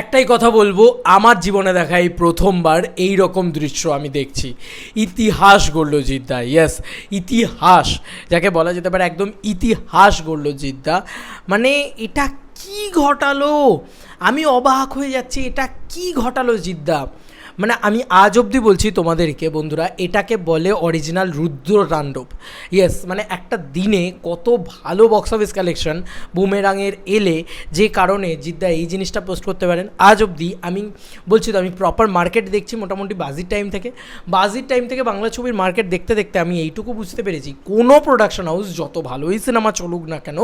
একটাই কথা বলব, আমার জীবনে দেখা এই প্রথমবার এই রকম দৃশ্য আমি দেখছি। ইতিহাস গড়ল জিদ্দা ইয়াস ইতিহাস, যাকে বলা যেতে পারে একদম ইতিহাস গড়ল জিদ্দা। মানে এটা কি ঘটালো? আমি অবাক হয়ে যাচ্ছি, এটা কি ঘটালো জিদ্দা? মানে আমি আজ অবধি বলছি তোমাদেরকে বন্ধুরা, এটাকে বলে অরিজিনাল রুদ্র তাণ্ডব। ইয়েস মানে একটা দিনে কত ভালো বক্স অফিস কালেকশন বুমেরাঙের এলে যে কারণে জিদ্দা এই জিনিসটা পোস্ট করতে পারেন। আজ অবধি আমি বলছি তো, আমি প্রপার মার্কেট দেখছি মোটামুটি বাজির টাইম থেকে। বাজির টাইম থেকে বাংলা ছবির মার্কেট দেখতে দেখতে আমি এইটুকু বুঝতে পেরেছি, কোনো প্রোডাকশন হাউস যত ভালোই সিনেমা চলুক না কেন,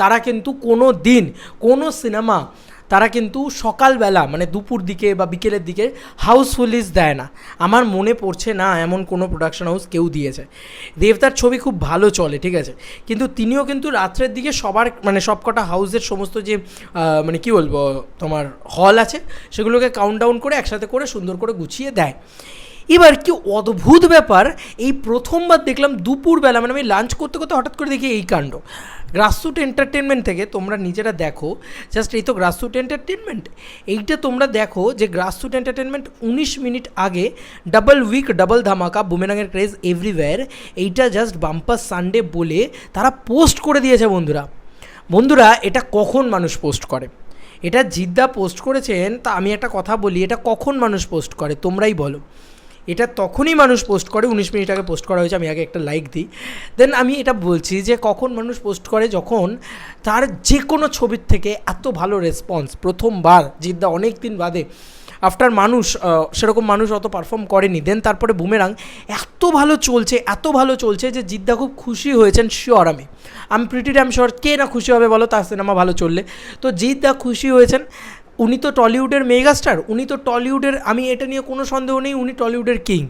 তারা কিন্তু কোনো দিন কোনো সিনেমা তারা কিন্তু সকালবেলা মানে দুপুর দিকে বা বিকেলের দিকে হাউস দেয় না। আমার মনে পড়ছে, না, এমন কোনো প্রোডাকশন হাউস কেউ দিয়েছে। দেবতার ছবি খুব ভালো চলে, ঠিক আছে? কিন্তু তিনিও কিন্তু রাত্রের দিকে সবার মানে সবকটা হাউসের সমস্ত যে মানে কি বলব, তোমার হল আছে, সেগুলোকে কাউন্ট ডাউন করে একসাথে করে সুন্দর করে গুছিয়ে দেয়। এবার কি অদ্ভুত ব্যাপার, এই প্রথমবার দেখলাম দুপুরবেলা মানে আমি লাঞ্চ করতে করতে হঠাৎ করে দেখি এই কাণ্ড। গ্রাসরুট এন্টারটেনমেন্ট থেকে তোমরা নিজেরা দেখো জাস্ট এই তো গ্রাসরুট এন্টারটেনমেন্ট এইটা তোমরা দেখো যে গ্রাসরুট এন্টারটেনমেন্ট উনিশ মিনিট আগে ডাবল উইক ডাবল ধামাকা বুমেরাঙের ক্রেজ এভরিওয়্যার এইটা জাস্ট বাম্পার সানডে বলে তারা পোস্ট করে দিয়েছে বন্ধুরা। বন্ধুরা, এটা কখন মানুষ পোস্ট করে? এটা জিদ্দা পোস্ট করেছেন, তা আমি একটা কথা বলি, এটা কখন মানুষ পোস্ট করে? তোমরাই বলো। এটা তখনই মানুষ পোস্ট করে, উনিশ মিনিট আগে পোস্ট করা হয়েছে, আমি আগে একটা লাইক দিই। দেন আমি এটা বলছি যে কখন মানুষ পোস্ট করে? যখন তার যে কোনো ছবির থেকে এত ভালো রেসপন্স প্রথমবার, জিদ্দা অনেক দিন বাদে আফটার মানুষ সেরকম মানুষ অত পারফর্ম করেনি দেন তারপরে বুমেরাং এত ভালো চলছে, এত ভালো চলছে যে জিদ্দা খুব খুশি হয়েছেন শিওর আমি। আমি প্রিটি ড্যাম শিওর কে না খুশি হবে বলো, তার সিনেমা ভালো চললে। তো জিদ্দা খুশি হয়েছেন উনি তো টলিউডের মেগাস্টার, উনি তো টলিউডের, আমি এটা নিয়ে কোনো সন্দেহ নেই, উনি টলিউডের কিং।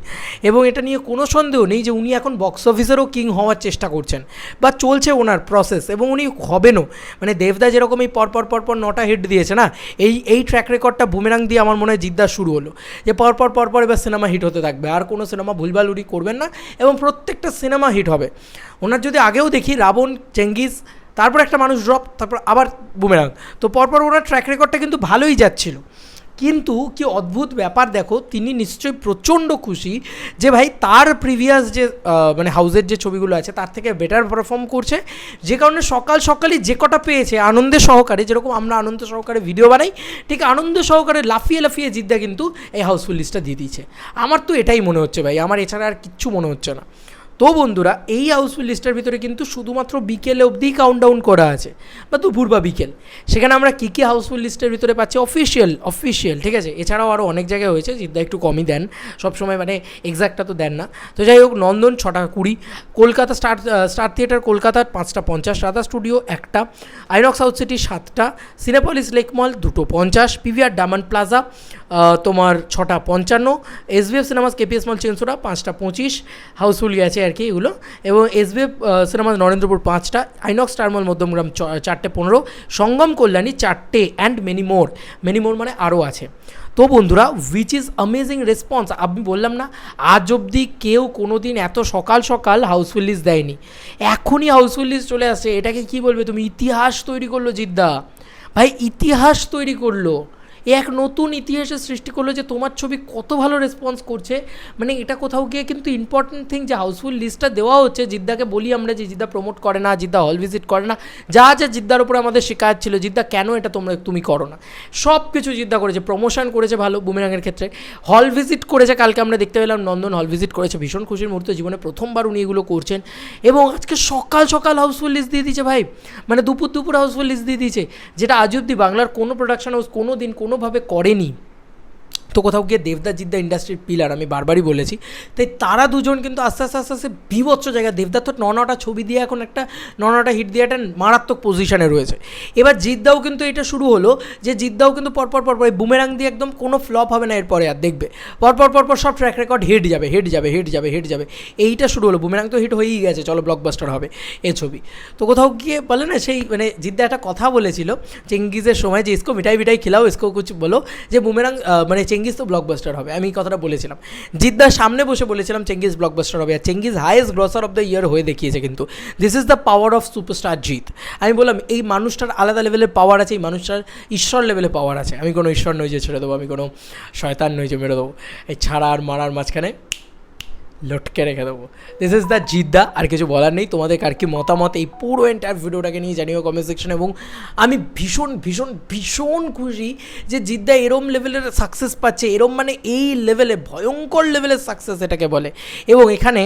এবং এটা নিয়ে কোনো সন্দেহ নেই যে উনি এখন বক্স অফিসেরও কিং হওয়ার চেষ্টা করছেন। বা চলছে ওনার প্রসেস এবং উনি হবেনও। মানে দেবদা যেরকম এই পরপর পরপর নটা হিট দিয়েছে না, এই এই ট্র্যাক রেকর্ডটা বুমেরাং দিয়ে আমার মনে হয় জিদ্দার শুরু হলো। যে পরপর পরপর এবার সিনেমা হিট হতে থাকবে। আর কোনো সিনেমা ভুলভাল উনি করবেন না এবং প্রত্যেকটা সিনেমা হিট হবে। ওনার যদি আগেও দেখি, রাবণ, চেঙ্গিস তারপর একটা মানুষ ড্রপ তারপর আবার বুমেরাং তো পরপর ওনার ট্র্যাক রেকর্ডটা কিন্তু ভালোই যাচ্ছিল। কিন্তু কি অদ্ভুত ব্যাপার দেখো, তিনি নিশ্চয়ই প্রচণ্ড খুশি যে ভাই তার প্রিভিয়াস যে মানে হাউসের যে ছবিগুলো আছে, তার থেকে বেটার পারফর্ম করছে। যে কারণে সকাল সকালই যে কটা পেয়েছে, আনন্দের সহকারে, যেরকম আমরা আনন্দ সহকারে ভিডিও বানাই, ঠিক আনন্দ সহকারে লাফিয়ে লাফিয়ে জিদ্দা কিন্তু এই হাউসফুল লিস্টটা দিয়ে দিয়েছে। আমার তো এটাই মনে হচ্ছে ভাই, আমার এছাড়া আর কিচ্ছু মনে হচ্ছে না। তো বন্ধুরা, এই হাউসফুল লিস্টের ভিতরে কিন্তু শুধুমাত্র বিকেলে অবধিই কাউন্টডাউন করা আছে, বা দুপুর বা বিকেল। সেখানে আমরা কী কী হাউসফুল লিস্টের ভিতরে পাচ্ছি? অফিসিয়াল অফিসিয়াল ঠিক আছে? এছাড়াও আরও অনেক জায়গায় হয়েছে, জিদ্দা একটু কমই দেন, সবসময় মানে এক্সাক্টটা তো দেন না। তো যাই হোক, নন্দন ছটা কুড়ি, কলকাতা স্টার স্টার থিয়েটার কলকাতার পাঁচটা পঞ্চাশ, রাধা স্টুডিও একটা আইনক্স সাউথ সিটি সাতটা সিনেপলিস লেক মল দুটো পঞ্চাশ পিভিআর ডায়মন্ড প্লাজা তোমার ছটা পঞ্চান্ন SBF cinemas KPS mall Chinsurah পাঁচটা পঁচিশ হাউসফুল গেছে আর কি এগুলো। এবং এসবিএফ সিনেমা নরেন্দ্রপুর পাঁচটা আইনক্স টার্মল মধ্যমগ্রাম চারটে পনেরো, সঙ্গম কল্যাণী চারটে and many more many more মানে আরও আছে। তো বন্ধুরা উইচ ইজ অ্যামেজিং রেসপন্স আমি বললাম না, আজ অবধি কেউ কোনো দিন এত সকাল সকাল হাউসফুল লিস্ট দেয়নি। এখনই হাউসফুল লিস্ট চলে আসছে। এটাকে কি বলবে? তুমি ইতিহাস তৈরি করল জিদ্দা। ভাই, ইতিহাস তৈরি করল। এক নতুন ইতিহাসের সৃষ্টি করল যে তোমার ছবি কত ভালো রেসপন্স করছে। মানে এটা কোথাও গিয়ে কিন্তু ইম্পর্টেন্ট থিং যে হাউসফুল লিস্টটা দেওয়া হচ্ছে। জিদ্দাকে বলি আমরা যে জিদ্দা প্রমোট করে না, জিদ্দা হল ভিজিট করে না। যা যা জিদ্দার উপরে আমাদের শিকায়ত ছিল, জিদ্দা, কেন এটা তোমরা তুমি করো না? সব কিছু জিদ্দা করেছে। প্রমোশন করেছে ভালো বুমেরাঙের ক্ষেত্রে। হল ভিজিট করেছে কালকে আমরা দেখতে পেলাম, নন্দন হল ভিজিট করেছে। ভীষণ খুশির মুহূর্ত জীবনে প্রথমবার উনি এগুলো করছেন। এবং আজকে সকাল সকাল হাউসফুল লিস্ট দিয়ে দিয়েছে ভাই। মানে দুপুর দুপুর হাউসফুল লিস্ট দিয়ে দিয়েছে। যেটা আজ অব্দি বাংলার কোনো প্রোডাকশন হাউস কোনো দিন কোনোভাবে করেনি। তো কোথাও গিয়ে দেবদা জিদ্দা ইন্ডাস্ট্রির পিলার আমি বারবারই বলেছি। তাই তারা দুজন কিন্তু আস্তে আস্তে আস্তে আস্তে বিভৎস জায়গায় দেবদা তো ন নটা ছবি দিয়ে এখন একটা ন নটা হিট দিয়ে একটা মারাত্মক পজিশনে রয়েছে। এবার জিদ্দাও কিন্তু এটা শুরু হলো যে জিদ্দাও কিন্তু পরপর পরপর এই বুমেরাং দিয়ে একদম কোনো ফ্লপ হবে না এরপরে আর দেখবে। পরপর পরপর সব ট্র্যাক রেকর্ড হিট যাবে হিট যাবে হিট যাবে হিট যাবে। এইটা শুরু হলো বুমেরাং তো হিট হয়েই গেছে, চলো ব্লকবাস্টার হবে এ ছবি। তো কোথাও গিয়ে বলে না, সেই মানে জিদ্দা একটা কথা বলেছিল, চেঙ্গিজের সময় যে, ইসকো মিঠাই মিঠাই খেলাও, ইসকো কুছ বলো। যে বুমেরাং মানে চেঙ্গিজ চেঙ্গিস তো ব্লকবাস্টার হবে, আমি কথাটা বলেছিলাম। জিদ্দার সামনে বসে বলেছিলাম চেঙ্গিস ব্লকবাস্টার হবে, আর Chengiz highest grosser of the year হয়ে দেখিয়েছে কিন্তু। This is the power of superstar Jeet. আমি বললাম, এই মানুষটার আলাদা লেভেলের পাওয়ার আছে, এই মানুষটার ঈশ্বর লেভেলে পাওয়ার আছে। আমি কোনো ঈশ্বর নই যে ছেড়ে দেবো, আমি কোনো শয়তান নই যে মেরে দেবো। এই ছাড়া আর মারার মাঝখানে লটকে রেখে দেবো। দিস ইজ দ্য জিদ্দা, আর কিছু বলার নেই। তোমাদের আর কি মতামত এই পুরো এন্টায়ার ভিডিওটাকে নিয়ে জানিও কমেন্ট সেকশন এবং আমি ভীষণ ভীষণ ভীষণ খুশি যে জিদ্দা এরম লেভেলের সাকসেস পাচ্ছে। এরম মানে এই লেভেলে ভয়ঙ্কর লেভেলের সাকসেস এটাকে বলে। এবং এখানে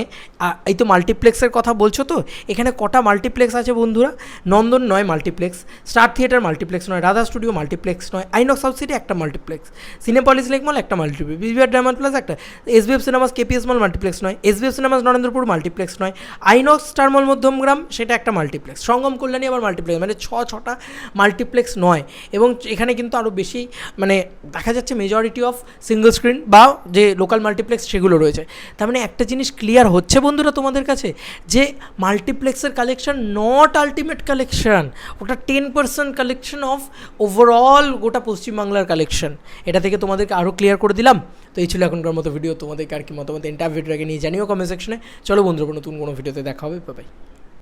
এই তো মাল্টিপ্লেক্সের কথা বলছো তো? এখানে কটা মাল্টিপ্লেক্স আছে বন্ধুরা? নন্দন নয় মাল্টিপ্লেক্স স্টার থিয়েটার মাল্টিপ্লেক্স নয় রাধা স্টুডিও মাল্টিপ্লেক্স নয় আইনক সাউথ সিটি একটা মাল্টিপ্লেক্স সিনেপলিস লেক মল একটা মাল্টিপ্লেক্স বিবিআর ডায়মন্ড প্লাস একটা SBF cinemas KPS mall multiplex নয়। এসবিএফ সিনেমাস নরেন্দ্রপুর মাল্টিপ্লেক্স নয়, আইনক্স স্টার মল মধ্যমগ্রাম, সেটা একটা মাল্টিপ্লেক্স। সঙ্গম কল্যাণী আবার মাল্টিপ্লেক্স মানে ছ, ছটা মাল্টিপ্লেক্স নয়। এবং এখানে কিন্তু আরও বেশি মানে দেখা যাচ্ছে মেজরিটি অফ সিঙ্গল স্ক্রিন বা যে লোকাল মাল্টিপ্লেক্স সেগুলো রয়েছে। তার মানে একটা জিনিস ক্লিয়ার হচ্ছে বন্ধুরা তোমাদের কাছে, যে মাল্টিপ্লেক্সের কালেকশন নট আলটিমেট কালেকশন ওটা ten percent collection of overall গোটা পশ্চিমবাংলার কালেকশন এটা থেকে তোমাদেরকে আরও ক্লিয়ার করে দিলাম। তো এই ছিল এখনকার মতো ভিডিও তোমাদেরকে আর কি মতামত এন্টার ভিডিওটাকে নিয়ে জানিও কমেন্ট সেকশনে চলো বন্ধুরা নতুন কোনো ভিডিওতে দেখা হবে। বাই